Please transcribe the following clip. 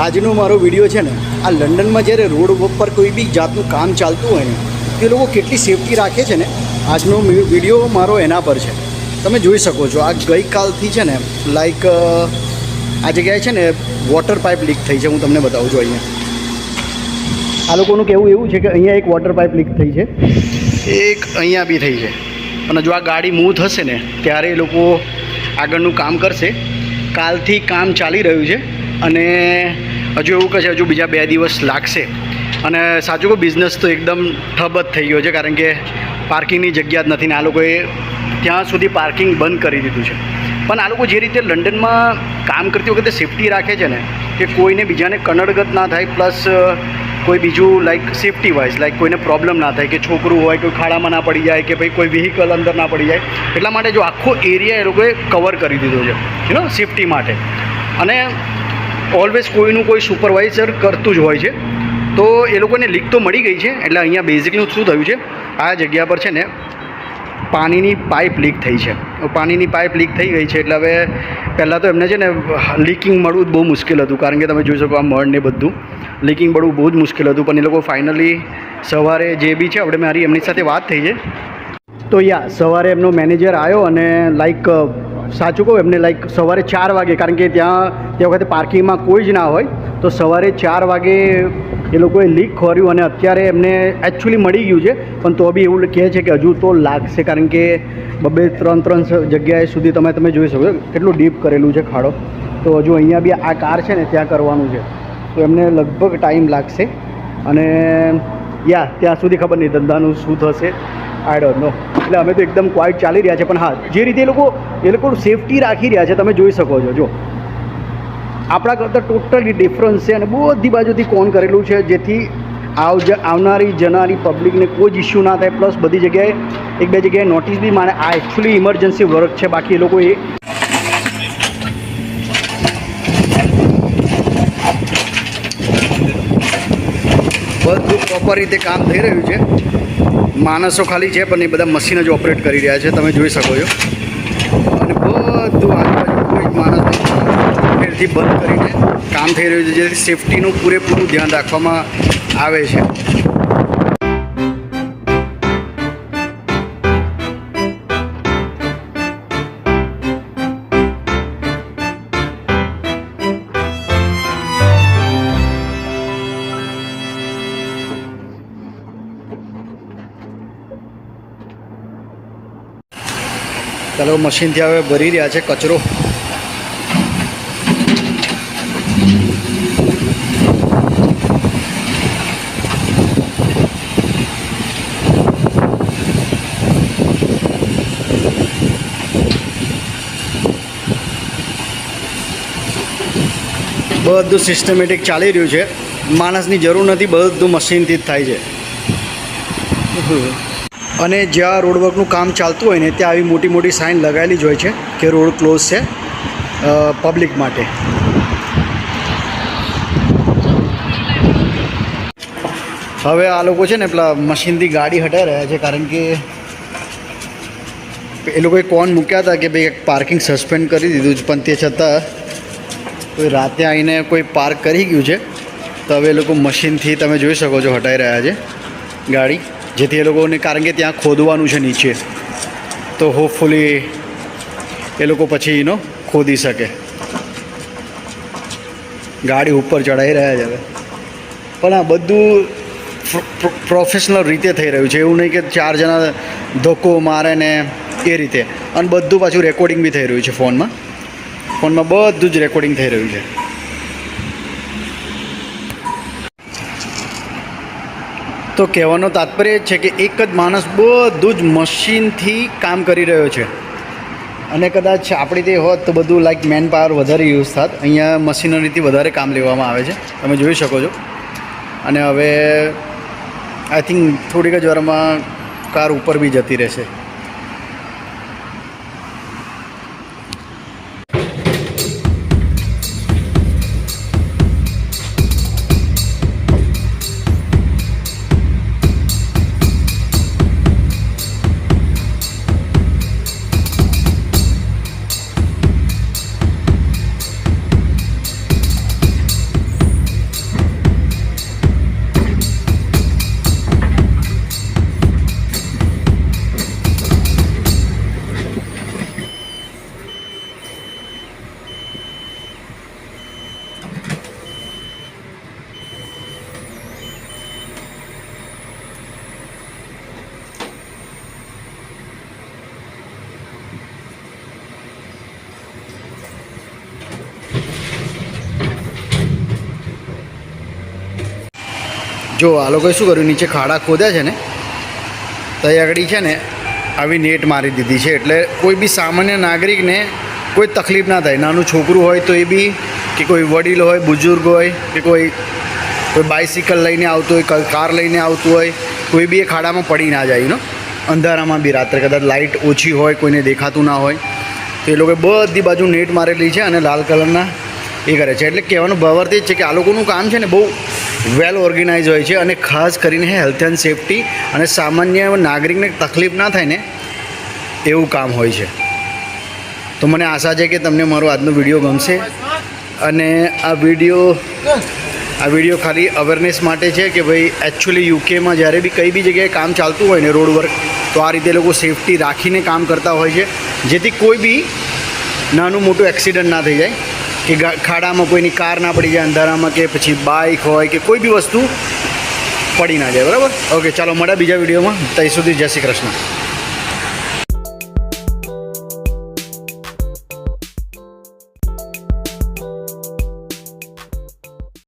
આજનો મારો વીડિયો છે ને, આ લંડનમાં જ્યારે રોડ ઉપર કોઈ બી જાતનું કામ ચાલતું હોય ને, તે લોકો કેટલી સેફટી રાખે છે ને, આજનો વીડિયો મારો એના પર છે. તમે જોઈ શકો છો, આ ગઈકાલથી છે ને લાઈક આ જગ્યાએ છે ને વોટર પાઇપ લીક થઈ છે, હું તમને બતાવું છું અહીંયા. આ લોકોનું કહેવું એવું છે કે અહીંયા એક વોટર પાઇપ લીક થઈ છે. એક અહીંયા બી થઈ છે. અને જો આ ગાડી મૂવ થશે ને, ત્યારે એ લોકો આગળનું કામ કરશે. કાલથી કામ ચાલી રહ્યું છે. અને હજુ એવું કહે છે, હજુ બીજા બે દિવસ લાગશે. અને સાચું કહું બિઝનેસ તો એકદમ ઠપ જ થઈ ગયો છે, કારણ કે પાર્કિંગની જગ્યા જ નથી ને આ લોકોએ ત્યાં સુધી પાર્કિંગ બંધ કરી દીધું છે. પણ આ લોકો જે રીતે લંડનમાં કામ કરતી વખતે સેફટી રાખે છે ને, કે કોઈને બીજાને કનડગત ના થાય પ્લસ કોઈ બીજું લાઈક સેફટી વાઇઝ લાઈક કોઈને પ્રોબ્લેમ ના થાય, કે છોકરું હોય, કોઈ ખાડામાં ના પડી જાય, કે ભાઈ કોઈ વ્હીકલ અંદર ના પડી જાય, એટલા માટે જો આખો એરિયા એ લોકોએ કવર કરી દીધો છે યુ નો સેફટી માટે. અને ઓલવેઝ કોઈનું કોઈ સુપરવાઇઝર કરતું જ હોય છે. તો એ લોકોને લીક તો મળી ગઈ છે, એટલે અહીંયા બેઝિકલી શું થયું છે, આ જગ્યા પર છે ને પાણીની પાઇપ લીક થઈ છે. પાણીની પાઇપ લીક થઈ ગઈ છે, એટલે હવે પહેલાં તો એમને છે ને લીકિંગ મળવું જ બહુ મુશ્કેલ હતું, કારણ કે તમે જોઈ શકો આ મળ બધું. લીકિંગ મળવું બહુ જ મુશ્કેલ હતું, પણ એ લોકો ફાઇનલી સવારે જે બી છે, આપણે મારી એમની સાથે વાત થઈ છે. તો યા, સવારે એમનો મેનેજર આવ્યો અને લાઈક સાચું કહું, એમને લાઈક સવારે ચાર વાગે, કારણ કે ત્યાં તે વખતે પાર્કિંગમાં કોઈ જ ના હોય, તો સવારે ચાર વાગે એ લોકોએ લીક ખોર્યું અને અત્યારે એમને એકચ્યુઅલી મળી ગયું છે, પણ તો બી એવું કહે છે કે હજુ તો લાગશે, કારણ કે બબે ત્રણ ત્રણ જગ્યાએ સુધી તમે તમે જોઈ શકો કેટલું ડીપ કરેલું છે ખાડો. તો હજુ અહીંયા બી આ કાર છે ને, ત્યાં કરવાનું છે. તો એમને લગભગ ટાઈમ લાગશે. અને, યા, ત્યાં સુધી ખબર નહીં, ધંધાનું શું થશે. આઈ ડોન્ટ નો એટલે અમે તો એકદમ ક્વાઇટ ચાલી રહ્યા છે, પણ હા, જે રીતે એ લોકો એ લોકો સેફટી રાખી રહ્યા છે, તમે જોઈ શકો છો, જો. આપણા કરતાં ટોટલી ડિફરન્સ છે અને બધી બાજુથી કોન કરેલું છે, જેથી આવ આવનારી જનારી પબ્લિકને કોઈ જ ઇસ્યુ ના થાય પ્લસ બધી જગ્યાએ એક બે જગ્યાએ નોટિસ બી મારે. આ એકચ્યુઅલી ઇમરજન્સી વર્ક છે, બાકી એ લોકો એ બધું પ્રોપર રીતે કામ થઈ રહ્યું છે. માણસો ખાલી છે, પણ એ બધા મશીન જ ઓપરેટ કરી રહ્યા છે. તમે જોઈ શકો છો. અને બધું આજુબાજુ કોઈ માણસ ફેરથી બંધ કરીને કામ થઈ રહ્યું છે. જેથી સેફટીનું પૂરેપૂરું ધ્યાન રાખવામાં આવે છે. ચાલો મશીનથી હવે ભરી રહ્યા છે કચરો. બધું સિસ્ટમેટિક ચાલી રહ્યું છે. માણસની જરૂર નથી, બધું મશીનથી જ થાય છે. અને જ્યાં રોડવર્કનું કામ ચાલતું હોય ને ત્યાં આવી મોટી મોટી સાઇન લગાવેલી જ હોય છે કે રોડ ક્લોઝ છે પબ્લિક માટે. હવે આ લોકો છે ને પેલા મશીનથી ગાડી હટાવી રહ્યા છે કારણ કે એ લોકોએ કોણ મૂક્યા હતા કે ભાઈ એક પાર્કિંગ સસ્પેન્ડ કરી દીધું છે, પણ તે છતાં કોઈ રાતે આવીને કોઈ પાર્ક કરી ગયું છે. તો હવે એ લોકો મશીનથી તમે જોઈ શકો છો હટાવી રહ્યા છે ગાડી. જેથી એ લોકોને, કારણ કે ત્યાં ખોદવાનું છે નીચે, તો હોપફુલી એ લોકો પછી એનો ખોદી શકે. ગાડી ઉપર ચડાવી રહ્યા છે હવે. પણ આ બધું પ્રોફેશનલ રીતે થઈ રહ્યું છે. એવું નહીં કે ચાર જણા ધોકો મારે ને એ રીતે. અને બધું પાછું રેકોર્ડિંગ બી થઈ રહ્યું છે ફોનમાં. ફોનમાં બધું જ રેકોર્ડિંગ થઈ રહ્યું છે. તો કહેવાનો તાત્પર્ય છે કે એક જ માણસ બધું જ મશીનથી કામ કરી રહ્યો છે. અને કદાચ આપણી તે હોત તો બધું લાઈક મેન પાવર વધારે યુઝ થાત. અહીંયા મશીનરીથી વધારે કામ લેવામાં આવે છે. તમે જોઈ શકો છો. અને હવે આઈ થિંક થોડીક જ વારમાં કાર ઉપર બી જતી રહેશે. જો આ લોકોએ શું કર્યું? નીચે ખાડા ખોદ્યા છે ને ત્યાં આગળ છે ને આવી નેટ મારી દીધી છે. એટલે કોઈ બી સામાન્ય નાગરિકને કોઈ તકલીફ ના થાય. નાનું છોકરું હોય તો એ બી, કે કોઈ વડીલ હોય, બુઝુર્ગ હોય, કે કોઈ કોઈ બાઇસિકલ લઈને આવતું હોય કાર લઈને આવતું હોય, કોઈ બી એ ખાડામાં પડી ના જાય એનો અંધારામાં બી રાત્રે કદાચ લાઇટ ઓછી હોય, કોઈને દેખાતું ના હોય. તો એ લોકોએ બધી બાજુ નેટ મારેલી છે અને લાલ કલરના એ કરે છે. એટલે કહેવાનો ભાવાર્થ એ જ છે કે આ લોકોનું કામ છે ને બહુ વેલ ઓર્ગેનાઇઝ હોય છે અને ખાસ કરીને હેલ્થ એન્ડ સેફટી અને સામાન્ય નાગરિકને તકલીફ ના થાય ને એવું કામ હોય છે. તો મને આશા છે કે તમને મારો આજનો વીડિયો ગમશે અને આ વીડિયો આ વીડિયો ખાલી અવેરનેસ માટે છે કે ભાઈ એકચ્યુઅલી યુકેમાં જ્યારે બી કઈ બી જગ્યાએ કામ ચાલતું હોય ને રોડ વર્ક તો આ રીતે લોકો સેફટી રાખીને કામ કરતા હોય છે, જેથી કોઈ બી નાનું મોટું એક્સિડન્ટ ના થઈ જાય. કે ખાડામાં કોઈની કાર ના પડી જાય, અંધારામાં કે પછી બાઇક હોય કે કોઈ બી વસ્તુ પડી ના જાય, બરાબર? ઓકે ચાલો મળ્યા બીજા વિડીયોમાં. ત્યાં સુધી જય શ્રી કૃષ્ણ.